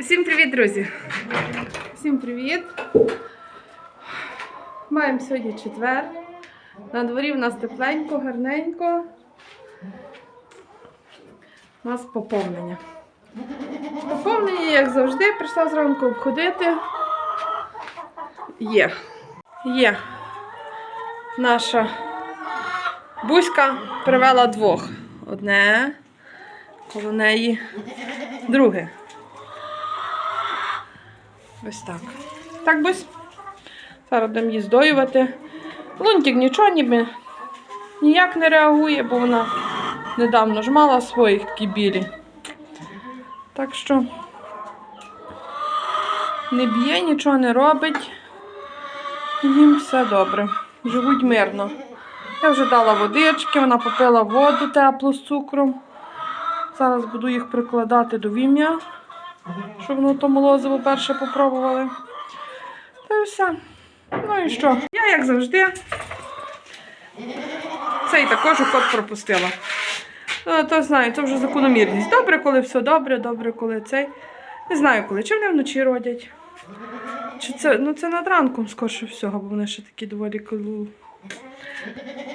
Усім привіт, друзі! Всім привіт! Маємо сьогодні четвер. На дворі в нас тепленько, гарненько. У нас поповнення. Поповнення, як завжди, прийшла зранку обходити. Є. Є. Наша Буська привела двох. Одне, коло неї друге. Ось так. Так бось. Зараз будемо її здоювати. Лунтик нічого ніби ніяк не реагує, бо вона недавно ж мала своїх такі білі. Так що не б'є, нічого не робить. Їм все добре. Живуть мирно. Я вже дала водички, вона попила воду теплу з цукром. Зараз буду їх прикладати до вім'я, щоб воно то молозиво перше попробували. Та й все. Ну і що? Я, як завжди, цей також кот пропустила. Ну, то знаю, це вже закономірність. Добре, коли все добре, добре, коли цей. Не знаю коли. Чи вони вночі родять. Чи це, ну це над ранком, скорше всього, бо вони ще такі доволі колу.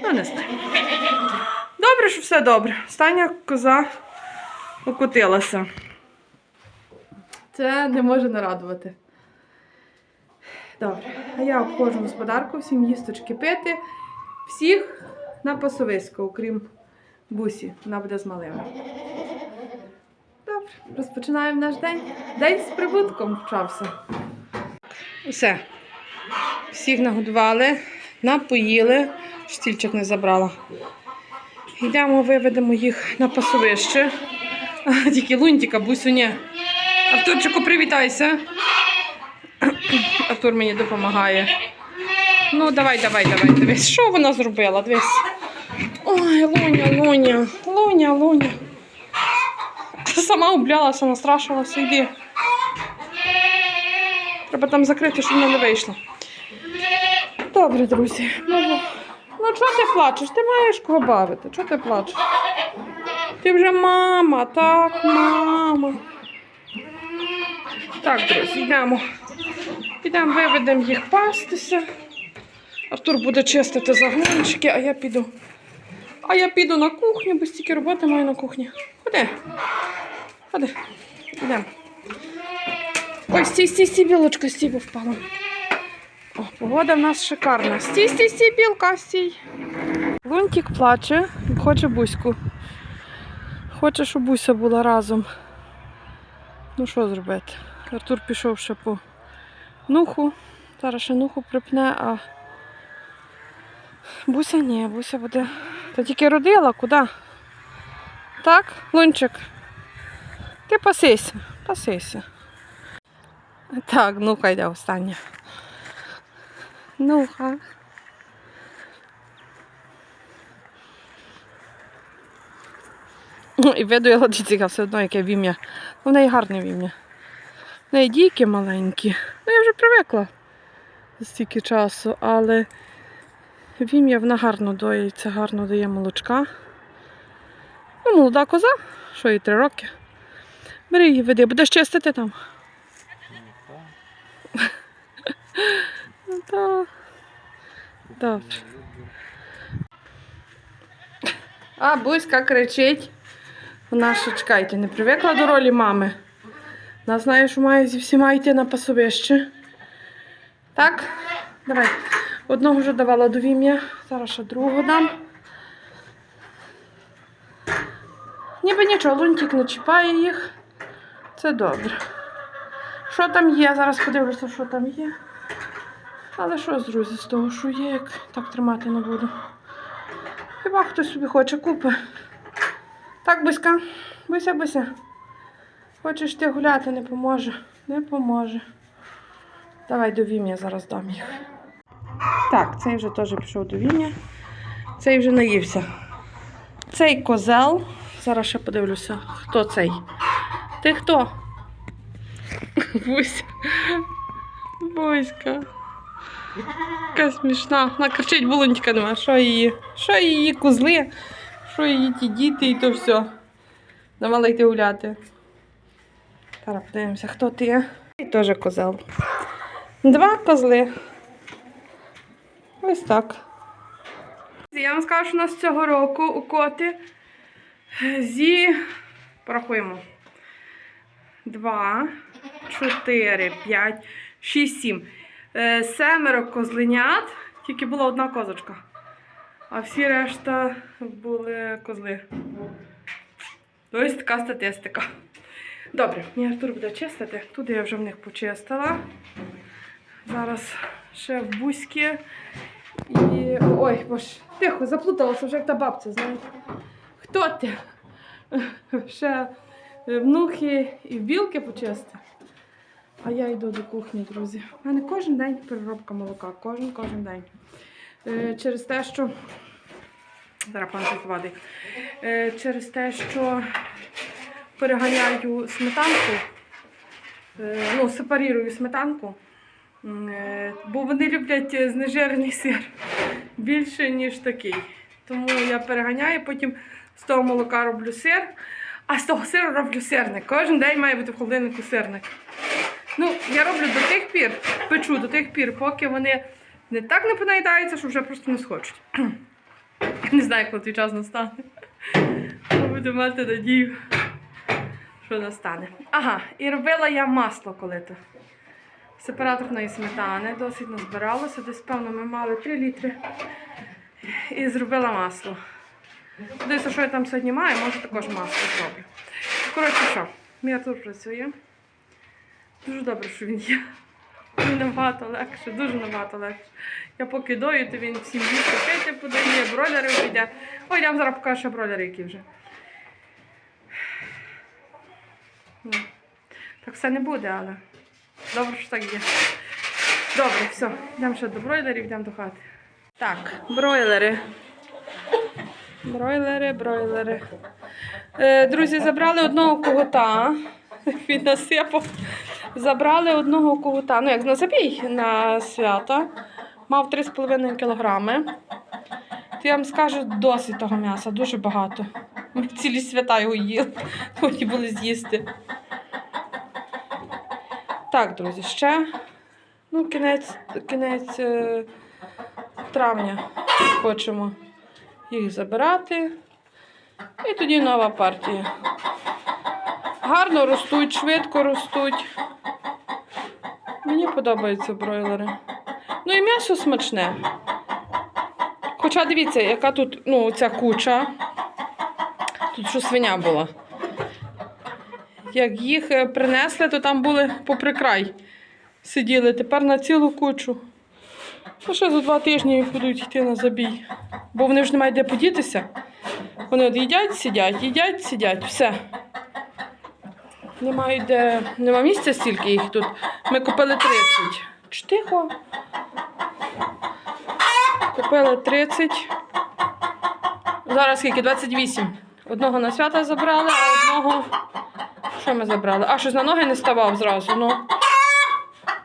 Ну, не знаю. Добре, що все добре. Остання коза окотилася. Це не може нарадувати. Добре. А я обходжу господарку, всім їсточки пити. Всіх на пасовисько, окрім бусі. Вона буде з малими. Добре, розпочинаємо наш день. День з прибутком вчався. Все. Всіх нагодували, напоїли, стільчик не забрала. Йдемо, виведемо їх на пасовище. Тільки лунтика, бусю, ні. Артурчику, привітайся. Артур мені допомагає. Ну, давай, давай, давай, дивись. Що вона зробила? Дивись. Ой, Луня, Луня, Луня, Луня. Сама облялася, настрашилася, йди. Треба там закрити, щоб вона не вийшла. Добре, друзі. Ну, ну чого ти плачеш? Ти маєш кого бавити. Чого ти плачеш? Ти вже мама, так, мама. Так, друзі, йдемо. Підемо, виведемо їх пастися. Артур буде чистити загончики, а я піду. А я піду на кухню, бо стільки роботи маю на кухні. Ходи. Ходи. Йдемо. Ой, стій, стій, стій, білочка, стій, бо впала. О, погода в нас шикарна. Стій, стій, стій, білка, стій. Лунтик плаче, хоче буську. Хоче, щоб буся була разом. Ну що зробити? Артур пішов ще по нуху. Зараз ще нуху припне, а буся ні, буся буде. Та тільки родила, куди? Так, лунчик. Ти пасися, пасися. Так, нуха йде остання. Нуха. Ну, І видує дітіка все одно, яке вім'я. В неї гарне вім'я. В дійки маленькі. Ну, я вже привикла за стільки часу, але вім'я вона гарно доїться, гарно дає молочка. Ну, молода коза, що їй три роки. Бери її, веди, будеш чистити там. Ну, так. Добре. А, Буська кричить. Вона ще чекайте, не привикла до ролі мами. Вона знає, що має зі всіма йти на пасовище. Так? Давай. Одного вже давала до вім'я, зараз ще другого дам. Ніби нічого, лунтик не чіпає їх. Це добре. Що там є? Зараз подивлюся, що там є. Але що, друзі, з того, що є, як так тримати не буду. Хіба хтось собі хоче купи. Так, Буська, Буся, Буся. Хочеш ти гуляти, не поможе. Не поможе. Давай до вім'я зараз дам їх. Так, цей вже теж пішов до вім'я. Цей вже наївся. Цей козел. Зараз ще подивлюся, хто цей. Ти хто? Буся. Буська. Яка смішна. Вона кричить, булонька нема. Що її? Що її козли? Що її ті діти і то все. Давала йти гуляти. Зараз подивимося, хто ти є. І теж козел. Два козли. Ось так. Я вам скажу, що у нас цього року у коти зі порахуємо. Два, чотири, п'ять, шість, сім. Е, семеро козленят. Тільки була одна козочка. А всі решта були козли. Ось така статистика. Добре, мій Артур буде чистити. Тут я вже в них почистила. Зараз ще в бузьки. І... Ой, боже, тихо, заплуталася вже як та бабця, знаєте. Хто ти? Ще внухи і білки почисти. А я йду до кухні, друзі. У мене кожен день переробка молока, кожен кожен день. Е, через те, що. Зараз пан е, Через те, що переганяю сметанку, е, ну, сепарірую сметанку, е, бо вони люблять е, знежирений сир більше, ніж такий. Тому я переганяю, потім з того молока роблю сир, а з того сиру роблю сирник. Кожен день має бути в холодильнику сирник. Ну, Я роблю до тих пір, печу до тих пір, поки вони не так не понаїдаються, що вже просто не схочуть. Не знаю, коли той час настане. Буду мати надію що настане. Ага, і робила я масло коли-то. Сепараторної сметани, досить назбиралося. Десь, певно, ми мали 3 літри і зробила масло. Дивіться, що я там сьогодні маю, може також масло зроблю. Коротше, що, я тут працює. Дуже добре, що він є. Набагато легше, дуже набагато легше. Я поки дою, то він всім їсти, пити подає, бролери вийде. Ой, я вам зараз покажу бролери, які вже. Так все не буде, але добре, що так є. Добре, все, йдемо ще до бройлерів, йдемо до хати. Так, бройлери. Бройлери, бройлери. Е, Друзі, забрали одного когота. Він насипав. Забрали одного когута. Ну, як на забій на свято, Мав 3,5 кілограми. То я вам скажу, досить того м'яса, дуже багато. Ми цілі свята його їли, хоч були з'їсти. Так, друзі, ще ну, кінець кінець е, травня хочемо їх забирати. І тоді нова партія. Гарно ростуть, швидко ростуть. Мені подобаються бройлери. Ну і м'ясо смачне. Хоча дивіться, яка тут ну, ця куча. Тут що свиня була. Як їх е, принесли, то там були поприкрай. Сиділи. Тепер на цілу кучу. Ну, Ще за два тижні будуть йти на забій. Бо вони вже не мають де подітися. Вони от їдять, сидять, їдять, сидять, все. Немає де, нема місця стільки їх тут. Ми купили 30. Чи тихо? Купили 30. Зараз скільки? 28. Одного на свята забрали, а одного що ми забрали? А, щось на ноги не ставав зразу. ну.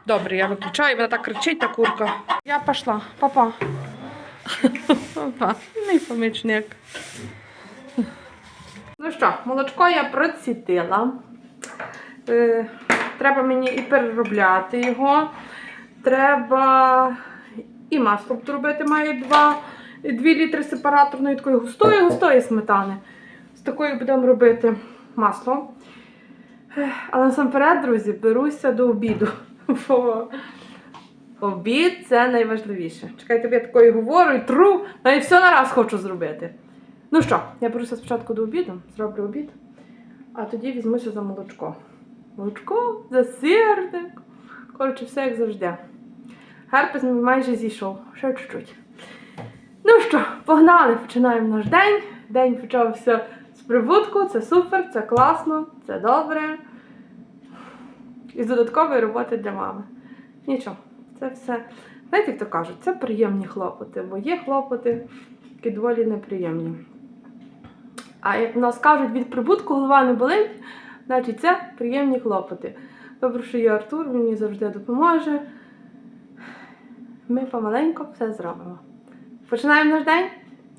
Добре, я виключаю, вона так кричить та курка. Я пішла, папа. Папа, мій помічник. Ну що, молочко я процітила. Е, треба мені і переробляти його. Треба і масло робити маю 2 2 літри сепараторної такої густої, густої сметани. З такою будемо робити масло. Але насамперед, друзі, беруся до обіду. Бо обід це найважливіше. Чекайте, я такою говорю, і тру, ну, але все на раз хочу зробити. Ну що, я беруся спочатку до обіду, зроблю обід, а тоді візьмуся за молочко. Молочко, за сирник. Коротше, все як завжди. Герпес майже зійшов, ще чуть-чуть. Ну що, погнали, починаємо наш день. День почався з прибутку, це супер, це класно, це добре. І з додаткової роботи для мами. Нічого, це все. Знаєте, хто кажуть, це приємні хлопоти, бо є хлопоти, які доволі неприємні. А як в нас кажуть, від прибутку голова не болить, значить це приємні хлопоти. Добре, що є Артур, він мені завжди допоможе. Ми помаленьку все зробимо. Починаємо наш день.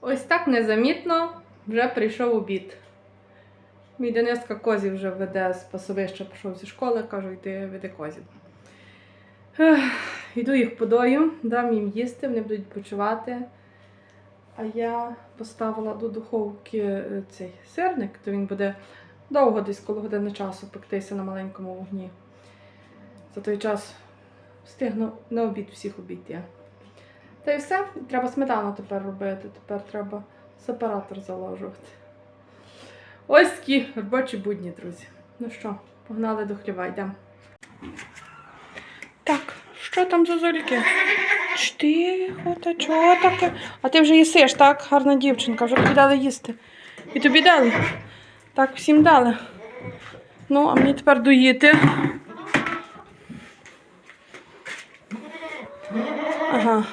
Ось так незамітно вже прийшов обід. Мій Дениска козів вже веде з пасовища, пішов зі школи, кажу, йди веди козів. Йду їх подою, дам їм їсти, вони будуть відпочивати. А я поставила до духовки е, цей сирник, то він буде довго, десь коло години часу пектися на маленькому вогні. За той час встигну на обід всіх обійти. Та й все, треба сметану тепер робити. Тепер треба сепаратор заложувати. Ось такі робочі будні, друзі. Ну що, погнали до хліва, йдемо. Так, що там за зольки? Ч Тихо, та чого таке? А ти вже їсиш, так? Гарна дівчинка, вже тобі дали їсти. І тобі дали. Так, всім дали. Ну, а мені тепер доїти. Ага.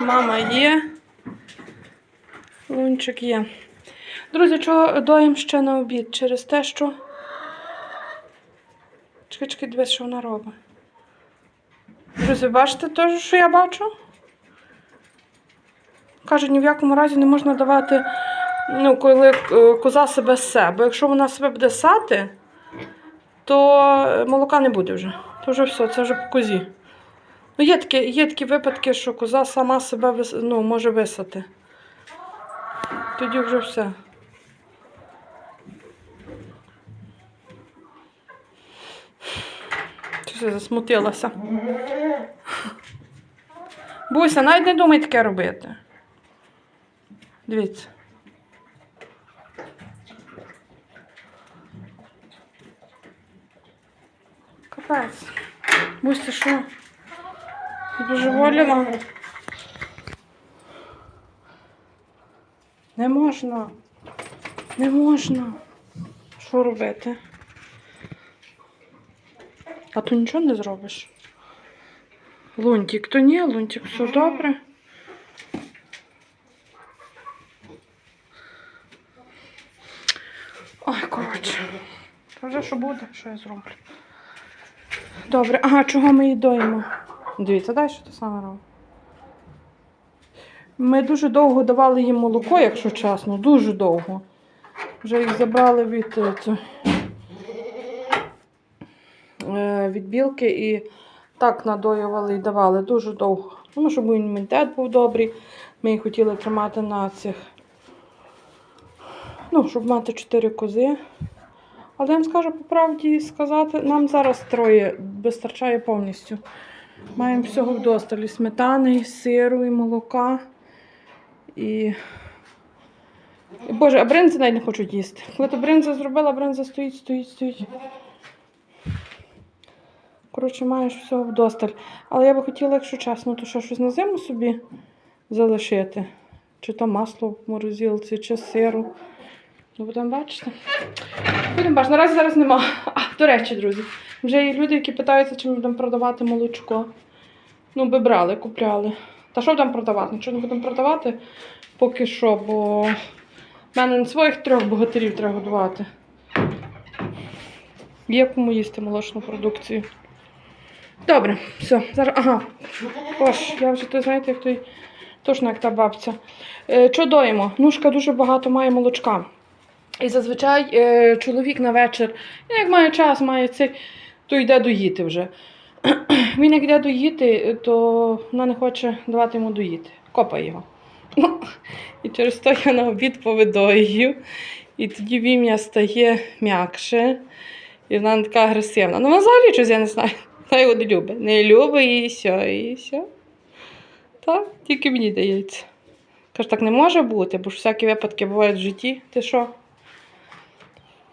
Мама є. Лунчик є. Друзі, чого доїм ще на обід? Через те, що. Чекай, чекай, дивись, що вона робить. Друзі, бачите теж, що я бачу? Кажуть, ні в якому разі не можна давати, ну, коли е, коза себе ссе. Бо якщо вона себе буде сати, то молока не буде вже. То вже все, це вже по козі. Ну, є такі, є такі випадки, що коза сама себе вис- ну, може висати. Тоді вже все. Я засмутилася. Буся, навіть не думай таке робити. Дивіться. Капець. Буся, що? Божеволіла. Не можна. Не можна. Що робити? А то нічого не зробиш. Лунтик, то ні, лунтик, все добре. Ой, коротше. Вже що буде, що я зроблю. Добре, ага, чого ми її доїмо? Дивіться, дай що те саме робимо. Ми дуже довго давали їм молоко, якщо чесно, дуже довго. Вже їх забрали від, е, е, від білки і так надоювали і давали дуже довго. Тому щоб імунітет був добрий. Ми їх хотіли тримати на цих. Ну, щоб мати чотири кози. Але я вам скажу по правді сказати, нам зараз троє вистачає повністю. Маємо всього вдосталь. Сметани, сиру, і молока. І... Боже, а бринзи навіть не хочуть їсти. Коли то бринза зробила, бринза стоїть, стоїть, стоїть. Коротше, маєш всього вдосталь. Але я би хотіла, якщо чесно, то що щось на зиму собі залишити. Чи то масло в морозилці, чи сиру. Ну, будемо бачити. Будемо бачити. Наразі зараз нема. А, до речі, друзі, вже є люди, які питаються, чи ми будемо продавати молочко. Ну, би брали, купляли. Та що будемо продавати? Нічого не будемо продавати поки що, бо в мене не своїх трьох богатирів треба годувати. Є кому їсти молочну продукцію. Добре, все, зараз. Ага. Ось, я вже то знаєте, як той. Точно як та бабця. Е, що доїмо? Нушка дуже багато має молочка. І зазвичай е, чоловік на вечір, ну, як має час, має цей, то йде доїти вже. Він як йде доїти, то вона не хоче давати йому доїти. Копає його. І через то я на обід повидою. І тоді вім'я стає м'якше. І вона така агресивна. Ну, вона взагалі щось, я не знаю. Вона його не любить. Не любить і все, і все. Так, тільки мені дається. Каже, так не може бути, бо ж всякі випадки бувають в житті. Ти що?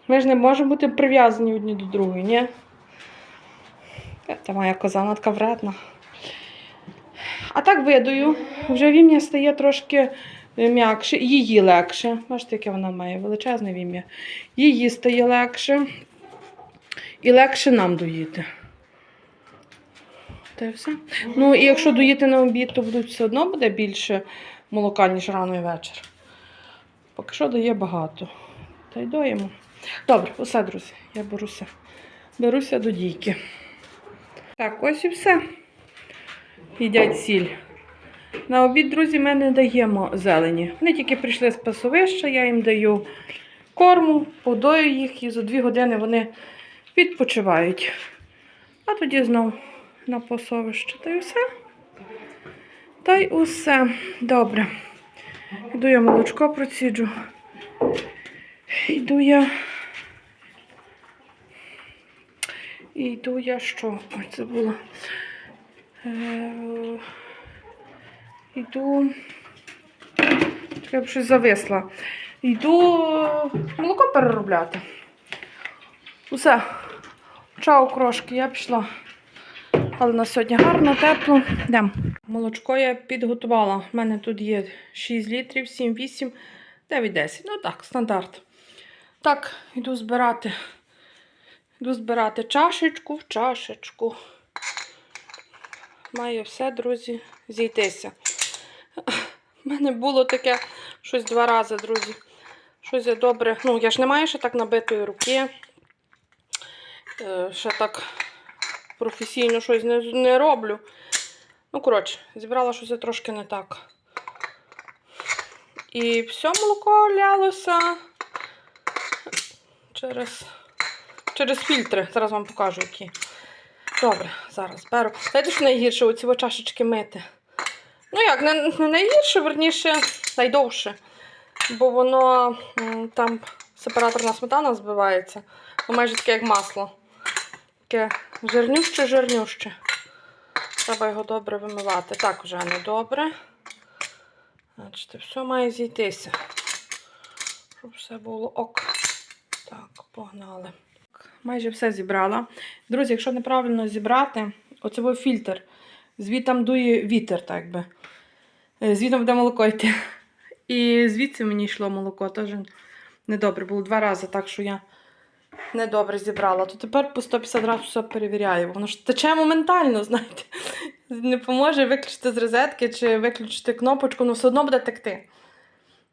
Ми ж не можемо бути прив'язані одні до другої, ні? Це моя коза, така вредна. А так видую, вже вім'я стає трошки е, м'якше, її легше. Бачите, яке вона має величезне вім'я. Її стає легше. І легше нам доїти. Та й все. Ну, і якщо доїти на обід, то будуть все одно буде більше молока, ніж рано і вечір. Поки що дає багато. Та й доїмо. Добре, усе, друзі, я беруся. Беруся до дійки. Так, ось і все. Їдять сіль. На обід, друзі, ми не даємо зелені. Вони тільки прийшли з пасовища, я їм даю корму, подою їх і за дві години вони відпочивають. А тоді знов на пасовище. Та й все. Та й усе. Добре. Йду я молочко проціджу. Йду я. Йду я що? Ой, це було. Е, Йду. Я б щось зависла. Йду е, молоко переробляти. Усе. Чао, крошки, я пішла. Але на сьогодні гарно, тепло. Йдемо. Молочко я підготувала. У мене тут є 6 літрів, 7, 8, 9, 10. Ну так, стандарт. Так, йду збирати. Збирати чашечку в чашечку. Має все, друзі, зійтися. У мене було таке щось два рази, друзі. Щось я добре. Ну, я ж не маю ще так набитої руки. Е, Ще так професійно щось не, не роблю. Ну, коротше, зібрала щось я трошки не так. І все молоко лялося через, через фільтри. Зараз вам покажу, які. Добре, зараз беру. Знаєте, що найгірше оці чашечки мити. Ну як, не, найгірше, верніше, найдовше. Бо воно там сепараторна сметана збивається. Ну, майже таке, як масло. Таке жирнюще-жирнюще. Треба його добре вимивати. Так, вже не добре. Бачите, все має зійтися. Щоб все було ок. Так, погнали. Майже все зібрала. Друзі, якщо неправильно зібрати, оце був фільтр. Звідти дує вітер, так би. Е, Звідти буде молоко йти. І звідси мені йшло молоко. Теж недобре. Було два рази, так що я недобре зібрала. То тепер по 150 разів все перевіряю. Воно ж тече моментально, знаєте. Не поможе виключити з розетки чи виключити кнопочку, воно все одно буде текти.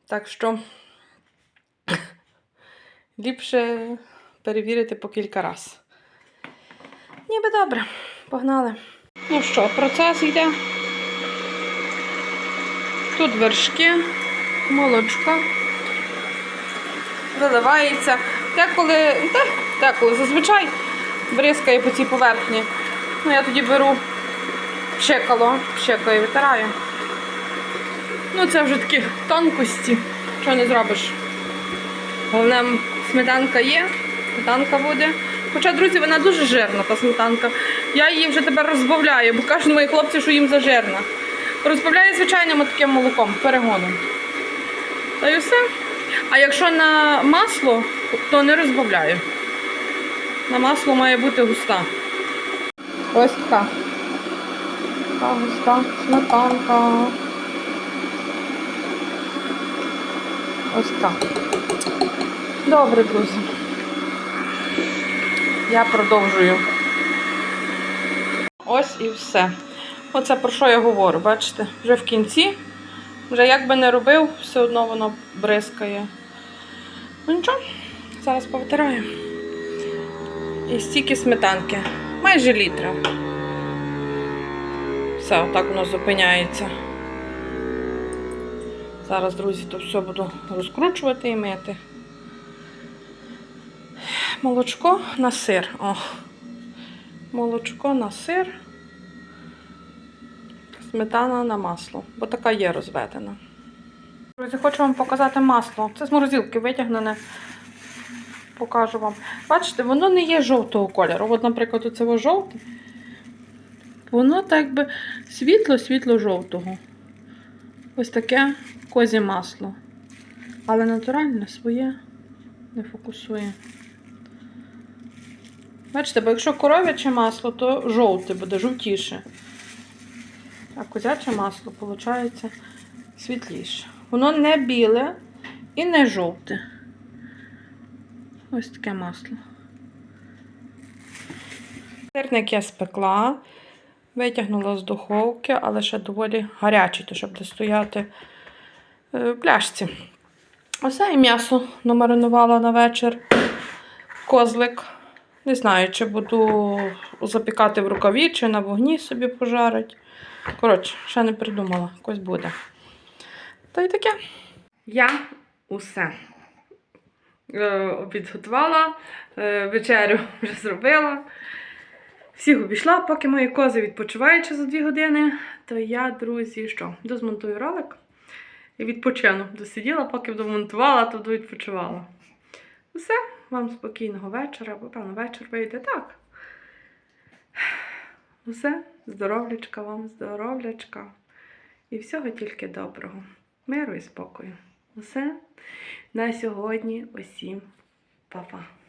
Так що ліпше перевірити по кілька разів. Ніби добре, погнали. Ну що, процес йде. Тут вершки, молочко. Виливається. Деколи, деколи зазвичай бризкає по цій поверхні. Ну, я тоді беру пшикало, пшикаю, витираю. Ну, це вже такі тонкості, що не зробиш. Головне, сметанка є, сметанка буде. Хоча, друзі, вона дуже жирна, та сметанка. Я її вже тепер розбавляю, бо кажуть мої хлопці, що їм зажирна. Розбавляю звичайним таким молоком, перегоном. Та й все. А якщо на масло, то не розбавляю. На масло має бути густа. Ось така. Така густа сметанка. Ось так. Добре, друзі. Я продовжую. Ось і все. Оце про що я говорю, бачите? Вже в кінці, вже як би не робив, все одно воно бризкає. Ну нічого, зараз повтираю. І стільки сметанки. Майже літра. Все, отак воно зупиняється. Зараз, друзі, то все буду розкручувати і мити. Молочко на сир. О. Молочко на сир. Сметана на масло, бо така є розведена. Друзі, хочу вам показати масло. Це з морозилки витягнене. покажу вам. Бачите, воно не є жовтого кольору. От, наприклад, оце жовте. Воно так би світло-світло-жовтого. Ось таке козє масло. Але натуральне своє не фокусує. Бачите, бо якщо коров'яче масло, то жовте буде, жовтіше. А козяче масло, виходить, світліше. Воно не біле і не жовте. Ось таке масло. Сирник я спекла, витягнула з духовки, але ще доволі гарячий, то щоб буде стояти е, в пляшці. Оце і м'ясо намаринувала на вечір. Козлик. Не знаю, чи буду запікати в рукаві, чи на вогні собі пожарить. Коротше, ще не придумала, якось буде. Та й таке. Я усе е, підготувала, е, вечерю вже зробила. Всіх обійшла, поки мої кози відпочивають за 2 години, то я, друзі, що, дозмонтую ролик і відпочину. Досиділа, поки домонтувала, то відпочивала. Все, вам спокійного вечора, бо певно вечір вийде так. Усе, здоровлячка вам, здоровлячка. І всього тільки доброго. Миру і спокою. Усе на сьогодні усім па-па.